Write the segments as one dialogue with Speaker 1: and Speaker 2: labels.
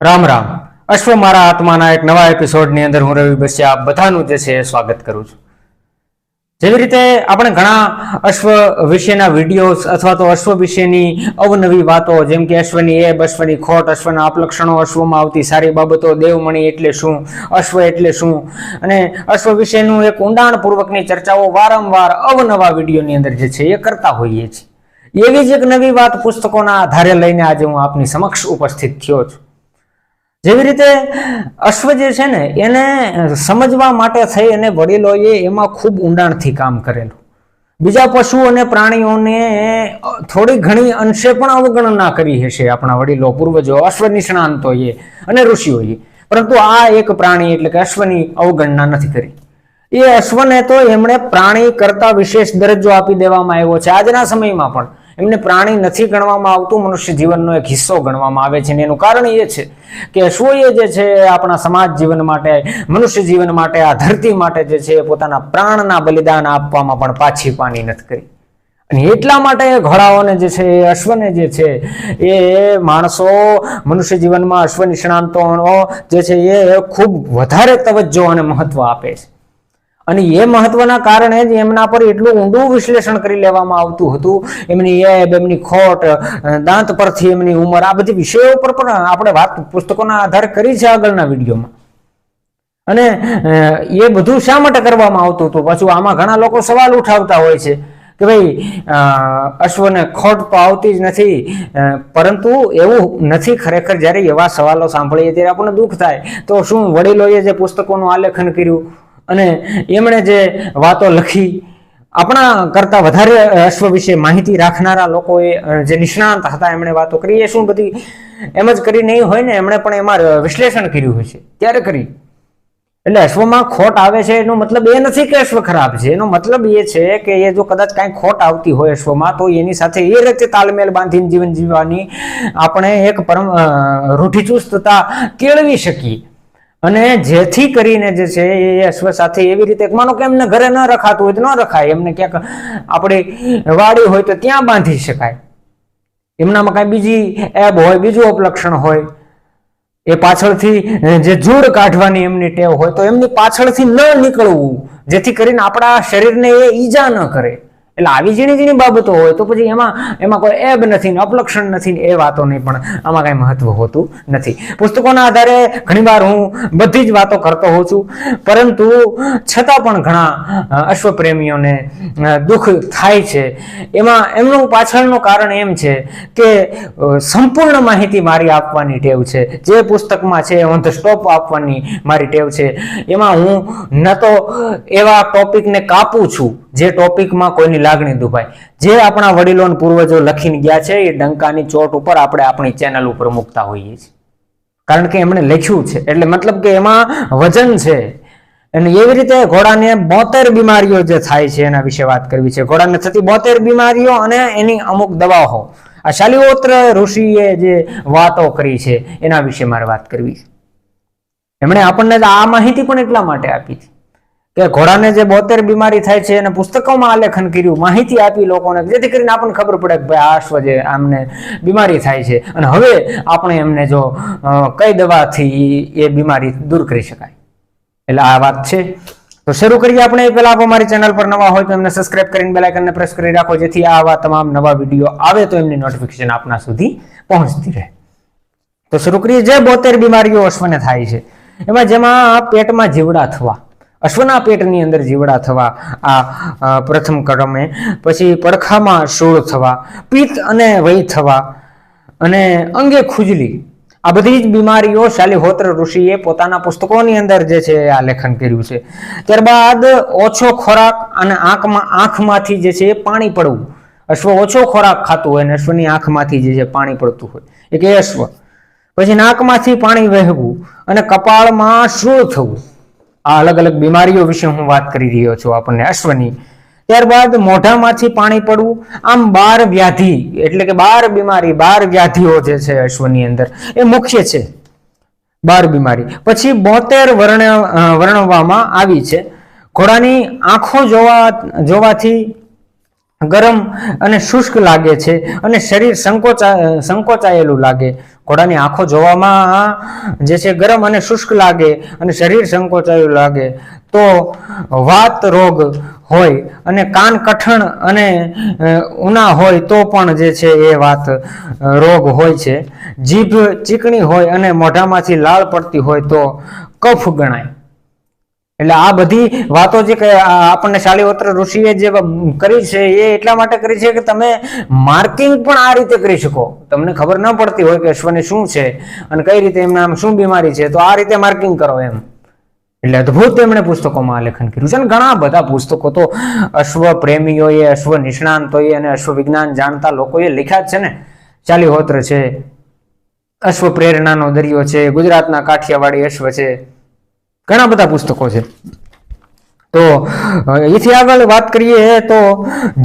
Speaker 1: રામ રામ. અશ્વ મારા આત્માના એક નવા એપિસોડની અંદર હું રવિ બસ્યા આપ બધાનું જે છે સ્વાગત કરું છું. જેવી રીતે આપણે ઘણા અશ્વ વિશેના વિડીયોઝ અથવા તો અશ્વ વિશેની અવનવી વાતો જેમ કે અશ્વની એબ, અશ્વની ખોટ, અશ્વના અપલક્ષણો, અશ્વમાં આવતી સારી બાબતો, દેવમણી એટલે શું, અશ્વ એટલે શું અને અશ્વ વિશેનું એક ઊંડાણપૂર્વકની ચર્ચાઓ વારંવાર અવનવા વિડીયોની અંદર જે છે એ કરતા હોઈએ છીએ. એવી જ એક નવી વાત પુસ્તકોના આધારે લઈને આજે હું આપની સમક્ષ ઉપસ્થિત થયો છું. જેવી રીતે અશ્વ જે છે ને, એને સમજવા માટે થઈ અને વડીલોએ એમાં ખૂબ ઊંડાણથી કામ કરેલું. બીજા પશુ અને પ્રાણીઓને થોડી ઘણી અંશે પણ અવગણના કરી હશે આપણા વડીલો પૂર્વજો અશ્વ નિષ્ણાંતોએ અને ઋષિઓએ. પરંતુ આ એક પ્રાણી એટલે કે અશ્વની અવગણના નથી કરી. એ અશ્વને તો એમણે પ્રાણી કરતા વિશેષ દરજ્જો આપી દેવામાં આવ્યો છે આજના સમયમાં પણ. એમને પ્રાણી નથી ગણવામાં આવતું, મનુષ્ય જીવનનો એક હિસ્સો ગણવામાં આવે છે અને એનું કારણ એ છે કે અશ્વએ જે છે આપણા સમાજ જીવન માટે, મનુષ્ય જીવન માટે, આ ધરતી માટે જે છે પોતાના પ્રાણના બલિદાન આપવામાં પણ પાછી પાની નથી કરી. અને એટલા માટે ઘોડાઓને જે છે અશ્વને જે છે એ માણસો મનુષ્ય જીવનમાં અશ્વ નિષ્ણાંતોનો જે છે એ ખૂબ વધારે તવજ્જો અને મહત્વ આપે છે. અને એ મહત્વના કારણે જ એમના પર એટલું ઊંડું વિશ્લેષણ કરી લેવામાં આવતું હતું. એમની એબ, એમની ખોટ દાંત પરથી એમની ઉંમર, આ બધી વિષયો પર પણ આપણે વાત પુસ્તકોના આધારે કરી છે આગળના વિડીયોમાં. અને એ બધું શા માટે કરવામાં આવતું હતું? પાછું આમાં ઘણા લોકો સવાલ ઉઠાવતા હોય છે કે ભાઈ અશ્વને ખોટ તો આવતી જ નથી પરંતુ એવું નથી ખરેખર જ્યારે એવા સવાલો સાંભળીએ ત્યારે આપણને દુઃખ થાય. તો શું વડીલોએ જે પુસ્તકોનું આલેખન કર્યું? અને એમણે જે વાતો લખી, આપણા કરતાં વધારે અશ્વ વિશે માહિતી રાખનારા લોકોએ જે નિષ્ણાંત હતા, એમણે વાતો કરી. એ શું બધી એમ જ કરી નહીં હોય ને, એમણે પણ એમાં વિશ્લેષણ કર્યું હોય છે. ત્યારે કરી? એટલે અશ્વમાં ખોટ આવે છે, એનો મતલબ એ નથી કે અશ્વ ખરાબ છે. એનો મતલબ એ છે કે એ જો કદાચ કાંઈ ખોટ આવતી હોય અશ્વમાં, તો એની સાથે એ રીતે તાલમેલ બાંધીને જીવન જીવવાની આપણે એક પરમ રૂઢિચુસ્તતા કેળવી શકીએ. અને જેથી કરીને જે છે એ અશ્વ સાથે એવી રીતે, માનો કે એમને ઘરે ન રખાતું હોય તો ન રખાય. એમને ક્યાંક આપણી વાડી હોય તો ત્યાં બાંધી શકાય. એમનામાં કાંઈ બીજી એબ હોય, બીજું ઉપલક્ષણ હોય. એ પાછળથી જે જૂડ કાઢવાની એમની ટેવ હોય તો એમની પાછળથી ન નીકળવું. જેથી કરીને આપણા શરીરને એ ઈજા ન કરે. એટલે આવી ઝીણી ઝીણી બાબતો હોય તો પછી એમાં એમાં કોઈ એબ નથી ને અપલક્ષણ નથી ને એ વાતોની પણ આમાં કાંઈ મહત્વ હોતું નથી. પુસ્તકોના આધારે ઘણીવાર હું બધી જ વાતો કરતો હોઉં છું, પરંતુ છતાં પણ ઘણા અશ્વપ્રેમીઓને દુઃખ થાય છે. એમાં, એમનું પાછળનું કારણ એમ છે કે સંપૂર્ણ માહિતી મારી આપવાની ટેવ છે. જે પુસ્તકમાં છે ઓન ધ સ્ટોપ આપવાની મારી ટેવ છે. એમાં હું ન તો એવા ટોપિકને કાપું છું જે ટોપિકમાં કોઈની લાગણી દુભાય. જે આપણા વડીલો પૂર્વજો લખીને ગયા છે, એ ડંકાની ચોટ ઉપર આપણે આપણી ચેનલ ઉપર મૂકતા હોઈએ છીએ. કારણ કે એમણે લખ્યું છે. એટલે મતલબ કે એમાં વજન છે. અને એવી રીતે ઘોડાને બોતેર બીમારીઓ જે થાય છે, એના વિશે વાત કરવી છે. ઘોડાને થતી બોતેર બીમારીઓ અને એની અમુક દવાઓ. આ શાલિહોત્ર ઋષિએ જે વાતો કરી છે, એના વિશે મારે વાત કરવી છે. એમણે આપણને આ માહિતી પણ એટલા માટે આપી હતી કે ઘોડાને જે બોતેર બીમારી થાય છે અને પુસ્તકોમાં આલેખન કર્યું, માહિતી આપી લોકોને જેથી કરીને આપણને ખબર પડે કે ભાઈ આ અશ્વ જે આમને બીમારી થાય છે. અને હવે આપણે એમને જો કઈ દવાથી એ બીમારી દૂર કરી શકાય. એટલે આ વાત છે. તો શરૂ કરીએ આપણે. એ પહેલાં આપ અમારી ચેનલ પર નવા હોય તો એમને સબસ્ક્રાઇબ કરીને બેલાઇકનને પ્રેસ કરી રાખો, જેથી આવા તમામ નવા વીડિયો આવે તો એમની નોટિફિકેશન આપના સુધી પહોંચતી રહે. તો શરૂ કરીએ. જે બોતેર બીમારીઓ અશ્વને થાય છે, એમાં જેમાં પેટમાં જીવડા થવા અશ્વના પેટની અંદર જીવડા થવા, આ પ્રથમ ક્રમે. પછી પડખામાં શૂળ થવા, પિત્ત અને વય થવા, અને અંગે ખુજલી. આ બધી જ બીમારીઓ શાલિહોત્ર ઋષિએ પોતાના પુસ્તકોની અંદર જે છે આ લેખન કર્યું છે. ત્યારબાદ ઓછો ખોરાક અને આંખમાં, આંખમાંથી જે છે પાણી પડવું. અશ્વ ઓછો ખોરાક ખાતું હોય અને અશ્વની આંખમાંથી જે છે પાણી પડતું હોય. એક એ અશ્વ. પછી નાકમાંથી પાણી વહેવું અને કપાળમાં શૂળ થવું. આ અલગ અલગ બીમારીઓ વિશે હું વાત કરી રહ્યો છું આપણને અશ્વની. ત્યારબાદ મોઢામાંથી પાણી પડવું. આમ બાર વ્યાધિ, એટલે કે બાર બીમારી, બાર વ્યાધિઓ જે છે અશ્વની અંદર, એ મુખ્ય છે. બાર બીમારી. પછી બોતેર વર્ણ વર્ણવવામાં આવી છે. ઘોડાની આંખો જોવા, જોવાથી ગરમ અને શુષ્ક લાગે છે અને શરીર સંકોચા સંકોચાયેલું લાગે. ઘોડાની આંખો જોવામાં જે છે ગરમ અને શુષ્ક લાગે અને શરીર સંકોચાયેલું લાગે. તો વાત રોગ હોય અને કાન કઠણ અને ઉના હોય તો પણ જે છે એ વાત રોગ હોય છે. જીભ ચીકણી હોય અને મોઢામાંથી લાળ પડતી હોય તો કફ ગણાય. એટલે આ બધી વાતો જે આપણને શાલિહોત્ર ઋષિએ જે કરી છે, એ એટલા માટે કરી છે કે તમે માર્કિંગ પણ આ રીતે કરી શકો. તમને ખબર ન પડતી હોય કે અશ્વને શું છે અને કઈ રીતે એમના આમ શું બીમારી છે, તો આ રીતે માર્કિંગ કરો એમ. એટલે અદ્ભુત એમણે પુસ્તકોમાં આલેખન કર્યું છે અને ઘણા બધા પુસ્તકો તો અશ્વ પ્રેમીઓએ, અશ્વ નિષ્ણાંતોએ અને અશ્વ વિજ્ઞાન જાણતા લોકોએ લખ્યા જ છે ને. ચાલીહોત્ર છે, અશ્વ પ્રેરણાનો દરિયો છે, ગુજરાતના કાઠિયાવાડી અશ્વ છે. ઘણા બધા પુસ્તકો છે. તો એથી આગળ વાત કરીએ તો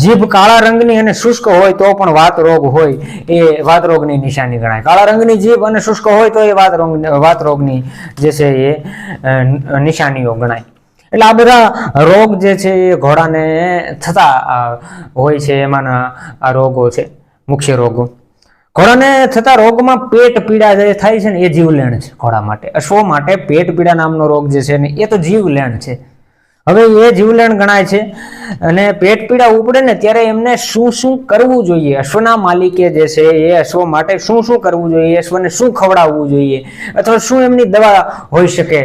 Speaker 1: જીભ કાળા રંગની અને શુષ્ક હોય તો પણ વાત રોગ હોય એ વાત રોગની નિશાની ગણાય. કાળા રંગની જીભ અને શુષ્ક હોય તો એ વાત રોગ, વાત રોગની જે છે એ નિશાનીઓ ગણાય. એટલે આ બધા રોગ જે છે એ ઘોડાને થતા હોય છે, એમાંના આ રોગો છે, મુખ્ય રોગો. ઘોડાને થતા રોગમાં પેટ પીડા જે થાય છે ને, એ જીવલેણ છે ઘોડા માટે. અશ્વો માટે પેટ પીડા નામનો રોગ જે છે ને, એ તો જીવલેણ છે. હવે એ જીવલેણ ગણાય છે અને પેટ પીડા ઉપડે ને, ત્યારે એમને શું શું કરવું જોઈએ? અશ્વના માલિકે જે છે એ અશ્વ માટે શું શું કરવું જોઈએ? અશ્વને શું ખવડાવવું જોઈએ? અથવા શું એમની દવા હોઈ શકે?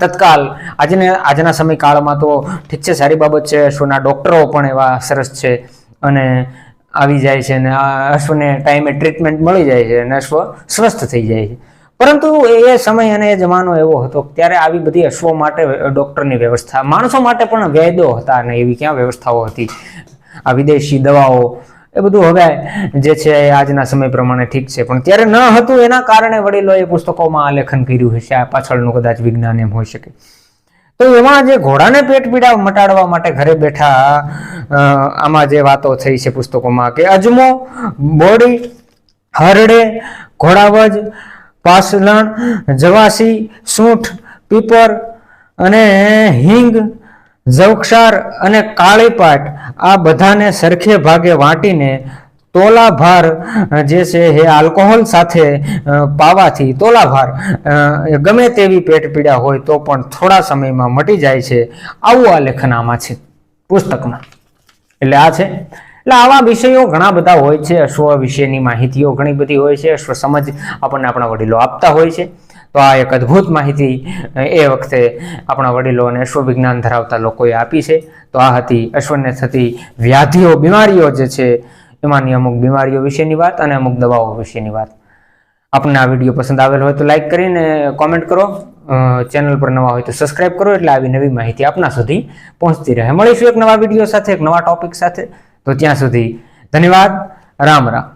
Speaker 1: તત્કાલ. આજને આજના સમયકાળમાં તો ઠીક છે, સારી બાબત છે, અશ્વના ડોક્ટરો પણ એવા સરસ છે. અને આવી જાય છે અને આ અશ્વને ટાઈમે ટ્રીટમેન્ટ મળી જાય છે અને અશ્વ સ્વસ્થ થઈ જાય છે. પરંતુ એ સમય અને એ જમાનો એવો હતો ત્યારે આવી બધી અશ્વો માટે ડૉક્ટરની વ્યવસ્થા, માણસો માટે પણ વેદો હતા અને એવી ક્યાં વ્યવસ્થાઓ હતી? આ વિદેશી દવાઓ, એ બધું હવે જે છે એ આજના સમય પ્રમાણે ઠીક છે. પણ ત્યારે ન હતું એના કારણે વડીલોએ પુસ્તકોમાં આલેખન કર્યું હશે, આ પાછળનું કદાચ વિજ્ઞાન એમ હોઈ શકે. તો એમાં જે ઘોડાને પેટ પીડા મટાડવા માટે ઘરે બેઠા આમાં જે વાતો થઈ છે પુસ્તકોમાં કે અજમો, બોડી, હરડે, ઘોડાવજ, પાસલણ, જવાસી, સૂંઠ, પીપર અને હિંગ, જવક્ષાર અને કાળીપાટ આ બધાને સરખે ભાગે વાટીને તોલાભાર જે છે એ આલ્કોહોલ સાથે પાવાથી તોલાભાર ગમે તેવી પેટ પીડા હોય તો પણ થોડા સમયમાં મટી જાય છે. આવું આ લેખન આમાં છે, પુસ્તકમાં. એટલે આ છે. એટલે આવા વિષયો ઘણા બધા હોય છે, અશ્વ વિશેની માહિતીઓ ઘણી બધી હોય છે, અશ્વ સમજ આપણને આપણા વડીલો આપતા હોય છે. તો આ એક અદ્ભુત માહિતી એ વખતે આપણા વડીલો અને અશ્વ ધરાવતા લોકોએ આપી છે. તો આ હતી અશ્વને થતી વ્યાધિઓ, બીમારીઓ જે છે એમાંની અમુક બીમારીઓ વિશેની વાત અને અમુક દવાઓ વિશેની વાત. આપણને આ વીડિયો પસંદ આવેલ હોય તો લાઈક કરીને કોમેન્ટ કરો. ચેનલ પર નવા હોય તો સબસ્ક્રાઇબ કરો એટલે આવી નવી માહિતી આપના સુધી પહોંચતી રહે. મળીશું એક નવા વીડિયો સાથે, એક નવા ટોપિક સાથે. તો ત્યાં સુધી ધન્યવાદ. રામ રામ.